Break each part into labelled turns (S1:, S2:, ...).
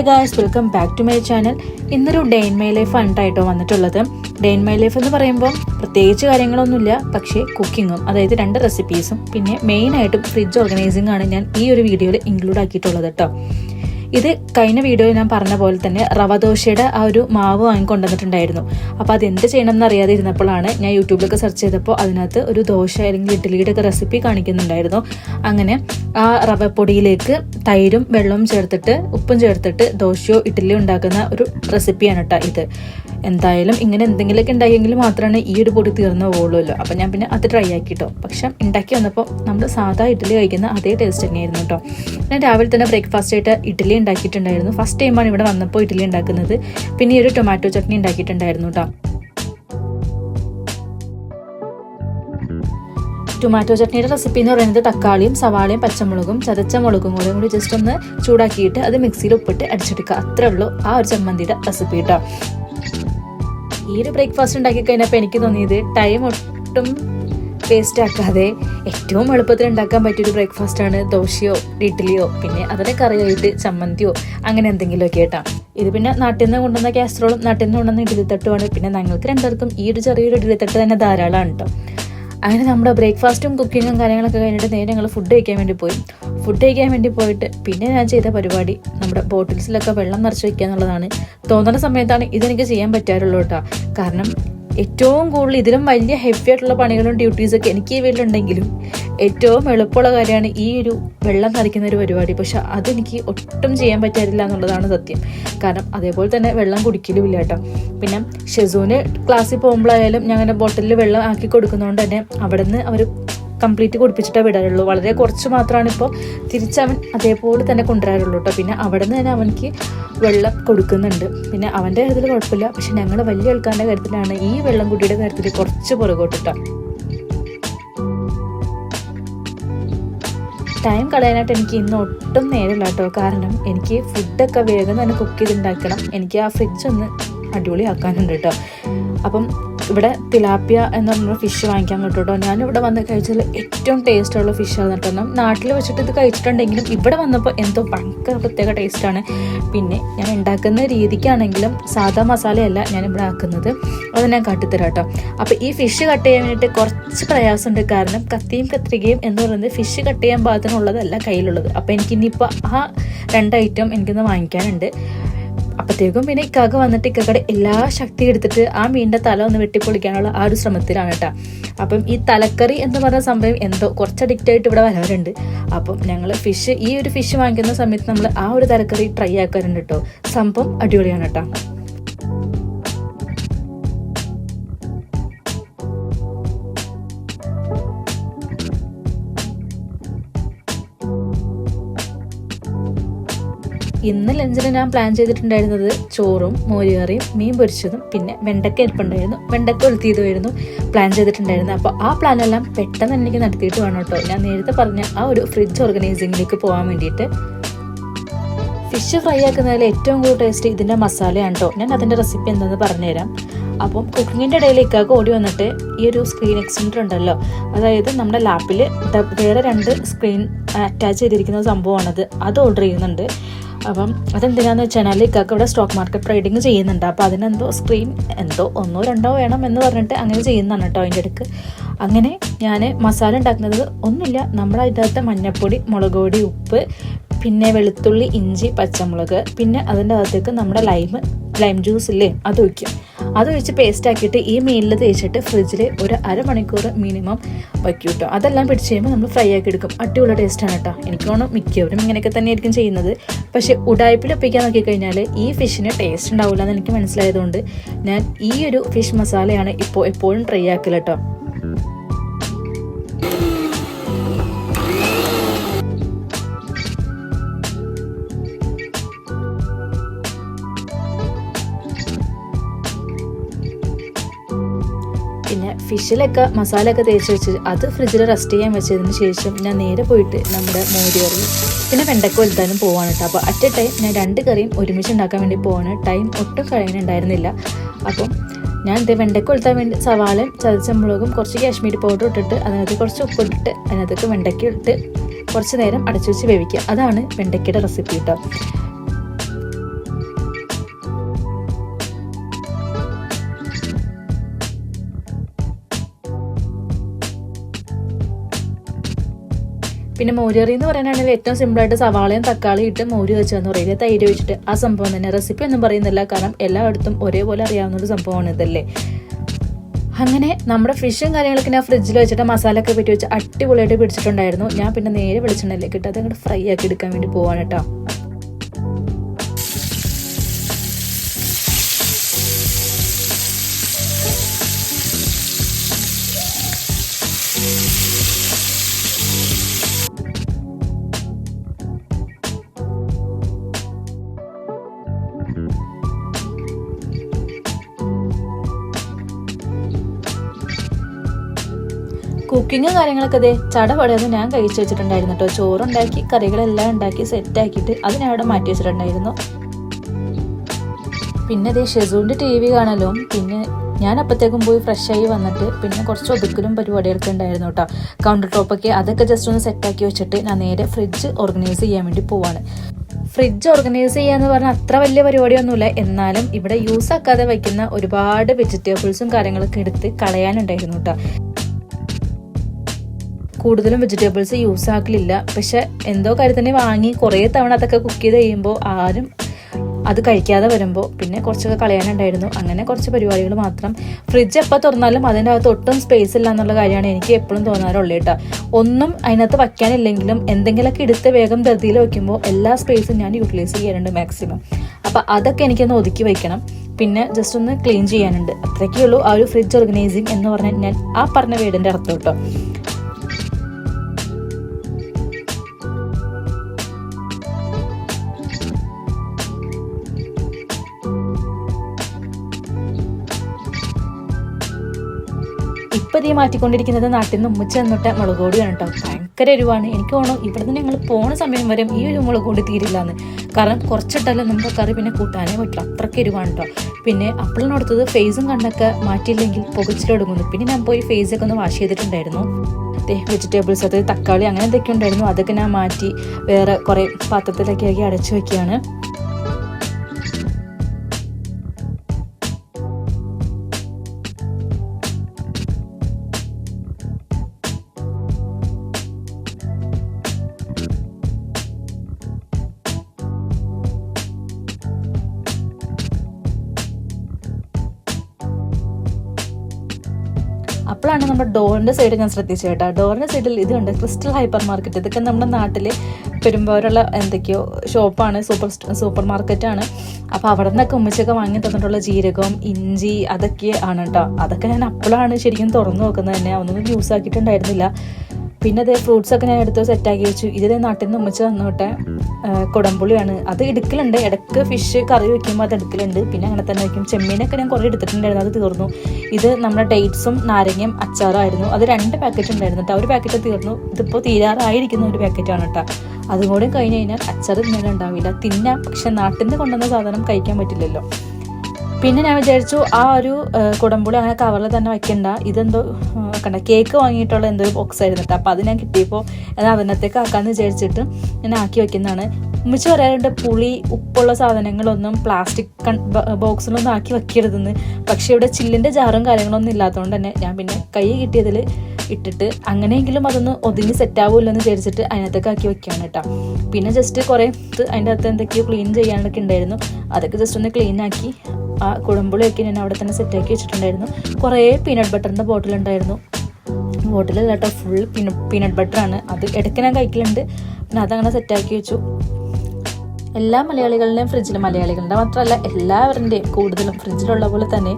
S1: Hey guys welcome back to my channel ഇന്നൊരു day in my life ആയിട്ടോ വന്നിട്ടുള്ളത്. Day in my life എന്ന് പറയുമ്പോൾ പ്രത്യേകിച്ച് കാര്യങ്ങളൊന്നുമില്ല പക്ഷേ കുക്കിങ്ങും അതായത് രണ്ട് റെസിപ്പീസും പിന്നെ മെയിനായിട്ടും ഫ്രിഡ്ജ് ഓർഗനൈസിംഗ് ആണ് ഞാൻ ഈ ഒരു വീഡിയോയിൽ ഇൻക്ലൂഡ് ആക്കിയിട്ടുള്ളത് കേട്ടോ ഇത് കഴിഞ്ഞ വീഡിയോയിൽ ഞാൻ പറഞ്ഞ പോലെ തന്നെ റവ ദോശയുടെ ആ ഒരു മാവ് വാങ്ങിക്കൊണ്ടുവന്നിട്ടുണ്ടായിരുന്നു. അപ്പോൾ അത് എന്ത് ചെയ്യണം എന്ന് അറിയാതെ ഇരുന്നപ്പോഴാണ് ഞാൻ യൂട്യൂബിലൊക്കെ സെർച്ച് ചെയ്തപ്പോൾ അതിനകത്ത് ഒരു ദോശ അല്ലെങ്കിൽ ഇഡ്ഡലിയുടെ ഒക്കെ റെസിപ്പി കാണിക്കുന്നുണ്ടായിരുന്നു. അങ്ങനെ ആ റവപ്പൊടിയിലേക്ക് തൈരും വെള്ളവും ചേർത്തിട്ട് ഉപ്പും ചേർത്തിട്ട് ദോശയോ ഇഡ്ഡലിയോ ഉണ്ടാക്കുന്ന ഒരു റെസിപ്പിയാണ് കേട്ടോ ഇത്. എന്തായാലും ഇങ്ങനെ എന്തെങ്കിലുമൊക്കെ ഉണ്ടാക്കിയെങ്കിൽ മാത്രമാണ് ഈ ഒരു പൊടി തീർന്നു പോകുള്ളൂ അപ്പം ഞാൻ പിന്നെ അത് ട്രൈ ആക്കി കേട്ടോ പക്ഷെ ഉണ്ടാക്കി വന്നപ്പോൾ നമ്മൾ സാധാ ഇഡ്ഡലി കഴിക്കുന്ന അതേ ടേസ്റ്റ് തന്നെയായിരുന്നു കേട്ടോ. ഞാൻ രാവിലെ തന്നെ ബ്രേക്ക്ഫാസ്റ്റ് ആയിട്ട് ഇഡ്ഡലി ഉണ്ടാക്കിയിട്ടുണ്ടായിരുന്നു. ഫസ്റ്റ് ടൈമാണ് ഇവിടെ വന്നപ്പോൾ ഇഡ്ഡലി ഉണ്ടാക്കുന്നത്. പിന്നെ ഒരു ടൊമാറ്റോ ചട്നി ഉണ്ടാക്കിയിട്ടുണ്ടായിരുന്നു കേട്ടോ. ടൊമാറ്റോ ചട്നിയുടെ റെസിപ്പി എന്ന് പറയുന്നത് തക്കാളിയും സവാളയും പച്ചമുളകും ചതച്ച മുളകും കൂടെ കൂടി ജസ്റ്റ് ഒന്ന് ചൂടാക്കിയിട്ട് അത് മിക്സിയിൽ ഉപ്പിട്ട് അടിച്ചെടുക്കുക. അത്രേ ഉള്ളൂ ആ ഒരു ചമ്മന്തിയുടെ റെസിപ്പി കേട്ടോ ഈ ഒരു ബ്രേക്ക്ഫാസ്റ്റ് ഉണ്ടാക്കി കഴിഞ്ഞപ്പോൾ എനിക്ക് തോന്നിയത് ടൈം ഒട്ടും വേസ്റ്റ് ആക്കാതെ ഏറ്റവും എളുപ്പത്തിൽ ഉണ്ടാക്കാൻ പറ്റിയൊരു ബ്രേക്ക്ഫാസ്റ്റ് ആണ് ദോശയോ ഇഡ്ഡലിയോ പിന്നെ അതിനെ കറിയായിട്ട് ചമ്മന്തിയോ അങ്ങനെ എന്തെങ്കിലുമൊക്കെ ആയിട്ടാണ് ഇത് പിന്നെ നാട്ടിൽ നിന്ന് കൊണ്ടുവന്ന കാസറോളും നാട്ടിൽ നിന്ന് കൊണ്ടുവന്ന ഇഡ്ഡലിത്തട്ടുമാണ് പിന്നെ ഞങ്ങൾക്ക് രണ്ടുപേർക്കും ഈ ഒരു ചെറിയൊരു ഇഡ്ഡലിത്തട്ട് തന്നെ ധാരാളമാണ് കേട്ടോ അങ്ങനെ നമ്മുടെ ബ്രേക്ക്ഫാസ്റ്റും കുക്കിങ്ങും കാര്യങ്ങളൊക്കെ കഴിഞ്ഞിട്ട് നേരെ ഞങ്ങൾ ഫുഡ് കഴിക്കാൻ വേണ്ടി പോയി. ഫുഡ് കഴിക്കാൻ വേണ്ടി പോയിട്ട് പിന്നെ ഞാൻ ചെയ്ത പരിപാടി നമ്മുടെ ബോട്ടിൽസിലൊക്കെ വെള്ളം നിറച്ച് വയ്ക്കുക എന്നുള്ളതാണ് തോന്നുന്ന സമയത്താണ് ഇതെനിക്ക് ചെയ്യാൻ പറ്റാറുള്ളൂ കേട്ടോ കാരണം ഏറ്റവും കൂടുതൽ ഇതിലും വലിയ ഹെവി ആയിട്ടുള്ള പണികളും ഡ്യൂട്ടീസൊക്കെ എനിക്ക് ഈ വീട്ടിലുണ്ടെങ്കിലും ഏറ്റവും എളുപ്പമുള്ള കാര്യമാണ് ഈ ഒരു വെള്ളം നിറയ്ക്കുന്ന ഒരു പരിപാടി. പക്ഷെ അതെനിക്ക് ഒട്ടും ചെയ്യാൻ പറ്റാറില്ല എന്നുള്ളതാണ് സത്യം. കാരണം അതേപോലെ തന്നെ വെള്ളം കുടിക്കലും ഇല്ല കേട്ടോ. പിന്നെ ഷെസൂന് ക്ലാസ്സിൽ പോകുമ്പോഴായാലും ഞാൻ അങ്ങനെ ബോട്ടിലിൽ വെള്ളം ആക്കി കൊടുക്കുന്നതുകൊണ്ട് തന്നെ അവിടെ നിന്ന് അവർ കംപ്ലീറ്റ് കുടിപ്പിച്ചിട്ടേ വിടാറുള്ളൂ വളരെ കുറച്ച് മാത്രമാണ് ഇപ്പോൾ തിരിച്ചവൻ അതേപോലെ തന്നെ കൊണ്ടുവരാറുള്ളൂ കേട്ടോ പിന്നെ അവിടെ നിന്ന് തന്നെ അവനക്ക് വെള്ളം കൊടുക്കുന്നുണ്ട്. പിന്നെ അവന്റെ കാര്യത്തിൽ കുഴപ്പമില്ല. പക്ഷെ ഞങ്ങൾ വലിയ ആൾക്കാരുടെ കാര്യത്തിലാണ് ഈ വെള്ളം കുട്ടിയുടെ കാര്യത്തിൽ കുറച്ച് പുറകോട്ടിട്ടോ ടൈം കളയാനായിട്ട് എനിക്ക് ഇന്ന് ഒട്ടും നേരമില്ല കേട്ടോ കാരണം എനിക്ക് ഫുഡൊക്കെ വേഗം തന്നെ കുക്ക് ചെയ്തുണ്ടാക്കണം എനിക്ക് ആ ഫ്രിഡ്ജ് ഒന്ന് അടിപൊളിയാക്കാനുണ്ട് കേട്ടോ അപ്പം ഇവിടെ തിലാപ്പിയ എന്ന് പറഞ്ഞ ഫിഷ് വാങ്ങിക്കാൻ കിട്ടും കേട്ടോ ഇവിടെ വന്ന് കഴിച്ചതിൽ ഏറ്റവും ടേസ്റ്റുള്ള ഫിഷാണ് കേട്ടോ. നാട്ടിൽ വെച്ചിട്ട് ഇത് കഴിച്ചിട്ടുണ്ടെങ്കിലും ഇവിടെ വന്നപ്പോൾ എന്തോ ഭയങ്കര പ്രത്യേക ടേസ്റ്റാണ് പിന്നെ ഞാൻ ഉണ്ടാക്കുന്ന രീതിക്കാണെങ്കിലും സാധാ മസാലയല്ല ഞാൻ ഇവിടെ ആക്കുന്നത്. അത് ഞാൻ കാട്ടിത്തരാം കേട്ടോ. അപ്പോൾ ഈ ഫിഷ് കട്ട് ചെയ്യാൻ വേണ്ടിയിട്ട് കുറച്ച് പ്രയാസമുണ്ട്. കാരണം കത്തിയും കത്രികയും എന്ന് പറയുന്നത് ഫിഷ് കട്ട് ചെയ്യാൻ പാകത്തിനുള്ളതല്ല കയ്യിലുള്ളത്. അപ്പോൾ എനിക്കിനിപ്പോൾ ആ രണ്ട് ഐറ്റം എനിക്കൊന്ന് വാങ്ങിക്കാനുണ്ട്. അപ്പോഴത്തേക്കും പിന്നെ ഇക്കാക്ക് വന്നിട്ട് ഇക്കക്കടെ എല്ലാ ശക്തി എടുത്തിട്ട് ആ മീനിന്റെ തല ഒന്ന് വെട്ടിപ്പൊളിക്കാനുള്ള ആ ഒരു ശ്രമത്തിലാണ് കേട്ടോ. അപ്പം ഈ തലക്കറി എന്ന് പറഞ്ഞ സംഭവം എന്തോ കുറച്ച് അഡിക്റ്റ് ആയിട്ട് ഇവിടെ വരാറുണ്ട് അപ്പം ഞങ്ങൾ ഫിഷ് ഈ ഒരു ഫിഷ് വാങ്ങിക്കുന്ന സമയത്ത് നമ്മൾ ആ ഒരു തലക്കറി ട്രൈ ആക്കാറുണ്ട് കേട്ടോ. സംഭവം അടിപൊളിയാണ് കേട്ടോ. ഇന്ന് ലഞ്ചിന് ഞാൻ പ്ലാൻ ചെയ്തിട്ടുണ്ടായിരുന്നത് ചോറും മോരുകറിയും മീൻ പൊരിച്ചതും പിന്നെ വെണ്ടക്ക ഇരിപ്പുണ്ടായിരുന്നു വെണ്ടക്ക ഒലുത്തിയതുമായിരുന്നു പ്ലാൻ ചെയ്തിട്ടുണ്ടായിരുന്നത്. അപ്പോൾ ആ പ്ലാനെല്ലാം പെട്ടെന്ന് എനിക്ക് നടത്തിയിട്ട് വേണം കേട്ടോ. ഞാൻ നേരത്തെ പറഞ്ഞ ആ ഒരു ഫ്രിഡ്ജ് ഓർഗനൈസിങ്ങിലേക്ക് പോകാൻ വേണ്ടിയിട്ട്. ഫിഷ് ഫ്രൈ ആക്കുന്നതിൽ ഏറ്റവും കൂടുതൽ ടേസ്റ്റ് ഇതിന്റെ മസാലയാണ് കേട്ടോ. ഞാൻ അതിന്റെ റെസിപ്പി എന്താണെന്ന് പറഞ്ഞുതരാം. അപ്പം കുക്കിങ്ങിന്റെ ഇടയിൽ ഇക്കാക്ക് ഓടി വന്നിട്ട് ഈ ഒരു സ്ക്രീൻ എക്സ്റ്റൻഡർ ഉണ്ടല്ലോ. അതായത് നമ്മുടെ ലാപ്പിൽ വേറെ രണ്ട് സ്ക്രീൻ അറ്റാച്ച് ചെയ്തിരിക്കുന്ന സംഭവമാണത്. അത് ഓർഡർ ചെയ്യുന്നുണ്ട്. അപ്പം അതെന്തിനാന്ന് വെച്ചാൽ ഇക്കാക്ക് ഇവിടെ സ്റ്റോക്ക് മാർക്കറ്റ് ട്രേഡിങ് ചെയ്യുന്നുണ്ട്. അപ്പോൾ അതിനെന്തോ സ്ക്രീൻ എന്തോ ഒന്നോ രണ്ടോ വേണം എന്ന് പറഞ്ഞിട്ട് അങ്ങനെ ചെയ്യുന്നതാണ് കേട്ടോ അതിന്റെ അടുക്ക് അങ്ങനെ ഞാൻ മസാല ഉണ്ടാക്കുന്നത് ഒന്നുമില്ല. നമ്മുടെ അതിനകത്ത് മഞ്ഞൾപ്പൊടി മുളക് പൊടി ഉപ്പ് പിന്നെ വെളുത്തുള്ളി ഇഞ്ചി പച്ചമുളക് പിന്നെ അതിന്റെ അകത്തേക്ക് നമ്മുടെ ലൈം ലൈം ജ്യൂസ് ഇല്ലേ അത് ഒഴിക്കും അത് ഒഴിച്ച് പേസ്റ്റ് ആക്കിയിട്ട് ഈ മീനിൽ തേച്ചിട്ട് ഫ്രിഡ്ജിൽ ഒരു അരമണിക്കൂർ മിനിമം വയ്ക്കും കേട്ടോ അതെല്ലാം പിടിച്ച് കഴിയുമ്പോൾ നമ്മൾ ഫ്രൈ ആക്കി എടുക്കും. അടിപൊളി ടേസ്റ്റാണ് കേട്ടോ എനിക്ക് തോന്നുന്നു മിക്കവരും ഇങ്ങനെയൊക്കെ തന്നെയായിരിക്കും ചെയ്യുന്നത്. പക്ഷേ ഉടായ്പിൽ ഒപ്പിക്കാൻ നോക്കിക്കഴിഞ്ഞാൽ ഈ ഫിഷിന് ടേസ്റ്റ് ഉണ്ടാവില്ല എന്ന് എനിക്ക് മനസ്സിലായതുകൊണ്ട് ഞാൻ ഈ ഒരു ഫിഷ് മസാലയാണ് ഇപ്പോൾ എപ്പോഴും ട്രൈ ആക്കില്ല കേട്ടോ ഫിഷിലൊക്കെ മസാലയൊക്കെ തേച്ച് വെച്ച് അത് ഫ്രിഡ്ജിൽ റെസ്റ്റ് ചെയ്യാൻ വെച്ചതിന് ശേഷം ഞാൻ നേരെ പോയിട്ട് നമ്മുടെ മോരുകറി പിന്നെ വെണ്ടക്ക വലുതാനും പോവാണ് കേട്ടോ അപ്പോൾ അറ്റ് എ ടൈം ഞാൻ രണ്ട് കറിയും ഒരുമിച്ച് ഉണ്ടാക്കാൻ വേണ്ടി പോവാണ്. ടൈം ഒട്ടും കഴിയാനുണ്ടായിരുന്നില്ല അപ്പം ഞാൻ ഇത് വെണ്ടക്ക കൊളുത്താൻ വേണ്ടി സവാളയും ചതച്ച മുളകും കുറച്ച് കാശ്മീരി പൗഡർ ഇട്ടിട്ട് അതിനകത്ത് കുറച്ച് ഉപ്പിട്ടിട്ട് അതിനകത്തേക്ക് വെണ്ടയ്ക്ക ഇട്ട് കുറച്ച് നേരം അടച്ചു വെച്ച് വേവിക്കുക. അതാണ് വെണ്ടയ്ക്കയുടെ റെസിപ്പി കേട്ടോ പിന്നെ മോരുകറി എന്ന് പറയാനാണെങ്കിൽ ഏറ്റവും സിമ്പിളായിട്ട് സവാളയും തക്കാളിയും ഇട്ട് മോര് വെച്ചതെന്ന് പറയുന്നത് തൈര് വെച്ചിട്ട്. ആ സംഭവം തന്നെ. റെസിപ്പി ഒന്നും പറയുന്നില്ല. കാരണം എല്ലായിടത്തും ഒരേപോലെ അറിയാവുന്ന ഒരു സംഭവമാണ് ഇതല്ലേ? അങ്ങനെ നമ്മുടെ ഫിഷും കാര്യങ്ങളൊക്കെ ഞാൻ ഫ്രിഡ്ജിൽ വെച്ചിട്ട് മസാല ഒക്കെ പറ്റി വെച്ച് അടിപൊളിയായിട്ട് പിടിച്ചിട്ടുണ്ടായിരുന്നു. ഞാൻ പിന്നെ നേരെ വെളിച്ചെണ്ണയിലേക്ക് ഇട്ട് അതങ്ങോട്ട് ഫ്രൈ ആക്കി എടുക്കാൻ വേണ്ടി പോവാണ് കേട്ടോ. കുക്കിങ്ങും കാര്യങ്ങളൊക്കെ അതെ ചടപടയെന്ന് ഞാൻ കഴിച്ചു വെച്ചിട്ടുണ്ടായിരുന്നു കേട്ടോ ചോറുണ്ടാക്കി കറികളെല്ലാം ഉണ്ടാക്കി സെറ്റാക്കിയിട്ട് അത് ഞാൻ അവിടെ മാറ്റി വെച്ചിട്ടുണ്ടായിരുന്നു. പിന്നെ അതേ ഷെസുവിന്റെ ടി വി കാണലും പിന്നെ ഞാൻ അപ്പത്തേക്കും പോയി ഫ്രഷ് ആയി വന്നിട്ട് പിന്നെ കുറച്ച് ഒതുക്കലും പരിപാടികളൊക്കെ ഉണ്ടായിരുന്നു കേട്ടോ കൗണ്ടർ ടോപ്പൊക്കെ അതൊക്കെ ജസ്റ്റ് ഒന്ന് സെറ്റാക്കി വെച്ചിട്ട് ഞാൻ നേരെ ഫ്രിഡ്ജ് ഓർഗനൈസ് ചെയ്യാൻ വേണ്ടി പോവാണ്. ഫ്രിഡ്ജ് ഓർഗനൈസ് ചെയ്യാന്ന് പറഞ്ഞാൽ അത്ര വലിയ പരിപാടിയൊന്നുമില്ല. എന്നാലും ഇവിടെ യൂസ് ആക്കാതെ വയ്ക്കുന്ന ഒരുപാട് വെജിറ്റബിൾസും കാര്യങ്ങളൊക്കെ എടുത്ത് കളയാനുണ്ടായിരുന്നു കേട്ടോ കൂടുതലും വെജിറ്റബിൾസ് യൂസ് ആക്കലില്ല. പക്ഷെ എന്തോ കാര്യത്തിന് വാങ്ങി കുറേ തവണ അതൊക്കെ കുക്ക് ചെയ്ത് കഴിയുമ്പോൾ ആരും അത് കഴിക്കാതെ വരുമ്പോൾ പിന്നെ കുറച്ചൊക്കെ കളയാനുണ്ടായിരുന്നു. അങ്ങനെ കുറച്ച് പരിപാടികൾ മാത്രം. ഫ്രിഡ്ജ് എപ്പോൾ തുറന്നാലും അതിന്റെ അകത്ത് ഒട്ടും സ്പേസ് ഇല്ല എന്നുള്ള കാര്യമാണ് എനിക്ക് എപ്പോഴും തോന്നാറുള്ളത് കേട്ടോ. ഒന്നും അതിനകത്ത് വയ്ക്കാനില്ലെങ്കിലും എന്തെങ്കിലുമൊക്കെ എടുത്ത് വേഗം ധൃതിയിൽ വയ്ക്കുമ്പോൾ എല്ലാ സ്പേസും ഞാൻ യൂട്ടിലൈസ് ചെയ്യാറുണ്ട് മാക്സിമം അപ്പോൾ അതൊക്കെ എനിക്കൊന്ന് ഒതുക്കി വയ്ക്കണം പിന്നെ ജസ്റ്റ് ഒന്ന് ക്ലീൻ ചെയ്യാനുണ്ട്. അത്രയ്ക്കേ ഉള്ളൂ ആ ഒരു ഫ്രിഡ്ജ് ഓർഗനൈസിങ് എന്ന് പറഞ്ഞാൽ ഞാൻ ആ പറഞ്ഞ വീടിന്റെ അർത്ഥം കേട്ടോ. മാറ്റിക്കൊണ്ടിരിക്കുന്നത് നാട്ടിൽ നിന്ന് ഉമ്മച്ച എന്നിട്ട് മുളക് പൊടിയാണ് കേട്ടോ. ഭയങ്കര എരിവാണ്. എനിക്ക് ഇവിടെ നിന്ന് ഞങ്ങൾ പോണ സമയം വരെ ഈ ഒരു മുളക് പൊടി തീരില്ലാന്ന്. കാരണം കുറച്ചിട്ടല്ല നമുക്ക് കറി പിന്നെ കൂട്ടാനേ പറ്റില്ല അത്രയ്ക്ക് എരിവാണ് കേട്ടോ. പിന്നെ അപ്പോഴാണ് ഫേസും കണ്ണൊക്കെ മാറ്റിയില്ലെങ്കിൽ പുകച്ചിലൊടുങ്ങുന്നു പിന്നെ ഞാൻ പോയി ഫേസൊക്കെ ഒന്ന് വാഷ് ചെയ്തിട്ടുണ്ടായിരുന്നു. വെജിറ്റബിൾസ് അത് തക്കാളി അങ്ങനെ എന്തൊക്കെ ഉണ്ടായിരുന്നു. അതൊക്കെ ഞാൻ മാറ്റി വേറെ കുറേ പാത്രത്തിലൊക്കെ ആക്കി അടച്ചു വെക്കുകയാണ്. അപ്പോഴാണ് നമ്മുടെ ഡോറിന്റെ സൈഡ് ഞാൻ ശ്രദ്ധിച്ചു കേട്ടോ. ഡോറിന്റെ സൈഡിൽ ഇത് കണ്ട് ക്രിസ്റ്റൽ ഹൈപ്പർ മാർക്കറ്റ്. ഇതൊക്കെ നമ്മുടെ നാട്ടിൽ പെരുമ്പോരുള്ള എന്തൊക്കെയോ ഷോപ്പാണ് സൂപ്പർ സൂപ്പർ മാർക്കറ്റാണ്. അപ്പോൾ അവിടെ നിന്നൊക്കെ ഉമ്മച്ചൊക്കെ വാങ്ങി തന്നിട്ടുള്ള ജീരകം ഇഞ്ചി അതൊക്കെ ആണ് കേട്ടോ. അതൊക്കെ ഞാൻ അപ്പോഴാണ് ശരിക്കും തുറന്നു നോക്കുന്നത് തന്നെ. ഒന്നും യൂസ് ആക്കിയിട്ടുണ്ടായിരുന്നില്ല പിന്നെ അതേ ഫ്രൂട്ട്സ് ഒക്കെ ഞാൻ എടുത്ത് സെറ്റാക്കി വെച്ചു. ഇതേ നാട്ടിൽ നിന്ന് ഉമ്മച്ച് തന്നോട്ടെ. കുടംപുളിയാണ്. അത് എടുക്കലുണ്ട് ഇടയ്ക്ക് ഫിഷ് കറി വെക്കുമ്പോൾ അത് എടുക്കലുണ്ട്. പിന്നെ അങ്ങനെ തന്നെ വയ്ക്കും ചെമ്മീനൊക്കെ ഞാൻ കുറേ എടുത്തിട്ടുണ്ടായിരുന്നു. അത് തീർന്നു. ഇത് നമ്മുടെ ഡേറ്റ്സും നാരങ്ങയും അച്ചാറായിരുന്നു അത് രണ്ട് പാക്കറ്റ് ഉണ്ടായിരുന്നു കേട്ടോ ഒരു പാക്കറ്റ് തീർന്നു. ഇതിപ്പോൾ തീരാറായിരിക്കുന്ന ഒരു പാക്കറ്റാണ് കേട്ടോ അതും കൂടെ കഴിഞ്ഞ് കഴിഞ്ഞാൽ അച്ചാർ തിന്നാൻ ഉണ്ടാവില്ല. തിന്നാം. പക്ഷെ നാട്ടിൽ നിന്ന് കൊണ്ടുവന്ന സാധനം കഴിക്കാൻ പറ്റില്ലല്ലോ. പിന്നെ ഞാൻ വിചാരിച്ചു ആ ഒരു കുടംപുളി അങ്ങനെ കവറിൽ തന്നെ വെക്കണ്ട. ഇതെന്തോ വെക്കണ്ട. കേക്ക് വാങ്ങിയിട്ടുള്ള എന്തോ ബോക്സ് ആയിരുന്നു കേട്ടോ. അപ്പോൾ അത് ഞാൻ കിട്ടിയപ്പോൾ എന്നാൽ അതിനകത്തേക്ക് ആക്കാമെന്ന് വിചാരിച്ചിട്ട് ഞാൻ ആക്കി വെക്കുന്നതാണ്. ഉമ്മിച്ച് പറയാറുണ്ട് പുളി ഉപ്പുള്ള സാധനങ്ങളൊന്നും പ്ലാസ്റ്റിക് ബോക്സിലൊന്നും ആക്കി വെക്കരുതെന്ന്. പക്ഷേ ഇവിടെ ചില്ലിന്റെ ജാറും കാര്യങ്ങളൊന്നും ഇല്ലാത്തതുകൊണ്ട് തന്നെ ഞാൻ പിന്നെ കൈ കിട്ടിയതിൽ ഇട്ടിട്ട് അങ്ങനെയെങ്കിലും അതൊന്ന് ഒതുങ്ങി സെറ്റ് ആവുമല്ലോ എന്ന് വിചാരിച്ചിട്ട് അതിനകത്തൊക്കെ ആക്കി വെക്കുകയാണ് കേട്ടോ. പിന്നെ ജസ്റ്റ് കുറേ അതിന്റെ അകത്ത് എന്തൊക്കെയോ ക്ലീൻ ചെയ്യാനൊക്കെ ഉണ്ടായിരുന്നു. അതൊക്കെ ജസ്റ്റ് ഒന്ന് ക്ലീൻ ആക്കി ആ കുടുംബളിയൊക്കെ ഞാൻ അവിടെ തന്നെ സെറ്റാക്കി വെച്ചിട്ടുണ്ടായിരുന്നു. കുറേ പീനട്ട് ബട്ടറിന്റെ ബോട്ടിൽ ഉണ്ടായിരുന്നു. ബോട്ടിൽ കേട്ടോ ഫുൾ പീനട്ട് ബട്ടറാണ് അത് ഇടയ്ക്ക് ഞാൻ കഴിക്കലുണ്ട്. പിന്നെ അതങ്ങനെ സെറ്റാക്കി വെച്ചു. എല്ലാ മലയാളികളുടെയും ഫ്രിഡ്ജിൽ മലയാളികളുടെ മാത്രമല്ല എല്ലാവരുടെയും കൂടുതലും ഫ്രിഡ്ജിലുള്ള പോലെ തന്നെ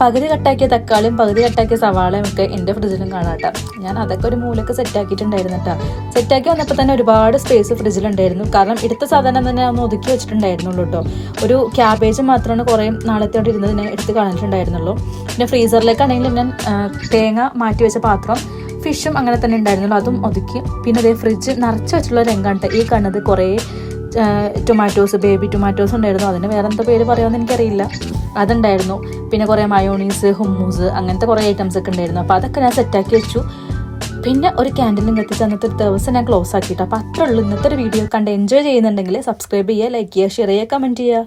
S1: പകുതി കട്ടാക്കിയ തക്കാളിയും പകുതി കട്ടാക്കിയ സവാളയും ഒക്കെ എന്റെ ഫ്രിഡ്ജിലും കാണാട്ടോ. ഞാൻ അതൊക്കെ ഒരു മൂലൊക്കെ സെറ്റാക്കിയിട്ടുണ്ടായിരുന്നു കേട്ടോ സെറ്റാക്കി വന്നപ്പോൾ തന്നെ ഒരുപാട് സ്പേസ് ഫ്രിഡ്ജിലുണ്ടായിരുന്നു കാരണം എടുത്ത സാധനം തന്നെ ഒന്ന് ഒതുക്കി വെച്ചിട്ടുണ്ടായിരുന്നുള്ളൂ കേട്ടോ ഒരു ക്യാബേജ് മാത്രമാണ് കുറേ നാളത്തോടെ ഞാൻ എടുത്ത് കളഞ്ഞിട്ടുണ്ടായിരുന്നുള്ളൂ. പിന്നെ ഫ്രീസറിലേക്കാണെങ്കിലും ഞാൻ തേങ്ങ മാറ്റി വെച്ച പാത്രം ഫിഷും അങ്ങനെ തന്നെ ഉണ്ടായിരുന്നുള്ളൂ. അതും ഒതുക്കി. പിന്നെ അതേ ഫ്രിഡ്ജ് നിറച്ച് വെച്ചിട്ടുള്ള രംഗാണ് ഈ കണ്ണത് കുറേ ടൊമാറ്റോസ് ബേബി ടൊമാറ്റോസ് ഉണ്ടായിരുന്നു. അതിന് വേറെ എന്താ പേര് പറയാമെന്ന് എനിക്കറിയില്ല. അതുണ്ടായിരുന്നു. പിന്നെ കുറേ മയോണീസ് ഹുമ്മൂസ് അങ്ങനത്തെ കുറേ ഐറ്റംസ് ഒക്കെ ഉണ്ടായിരുന്നു. അപ്പോൾ അതൊക്കെ ഞാൻ സെറ്റാക്കി വെച്ചു. പിന്നെ ഒരു ക്യാൻഡിലും കത്തിച്ച് അന്നത്തെ ഒരു ദിവസം ഞാൻ ക്ലോസ് ആക്കിയിട്ട്. അപ്പോൾ അത്രയുള്ളൂ ഇന്നത്തെ ഒരു വീഡിയോ കണ്ട് എൻജോയ് ചെയ്യുന്നുണ്ടെങ്കിൽ സബ്സ്ക്രൈബ് ചെയ്യുക ലൈക്ക് ചെയ്യുക ഷെയർ ചെയ്യുക കമന്റ് ചെയ്യുക.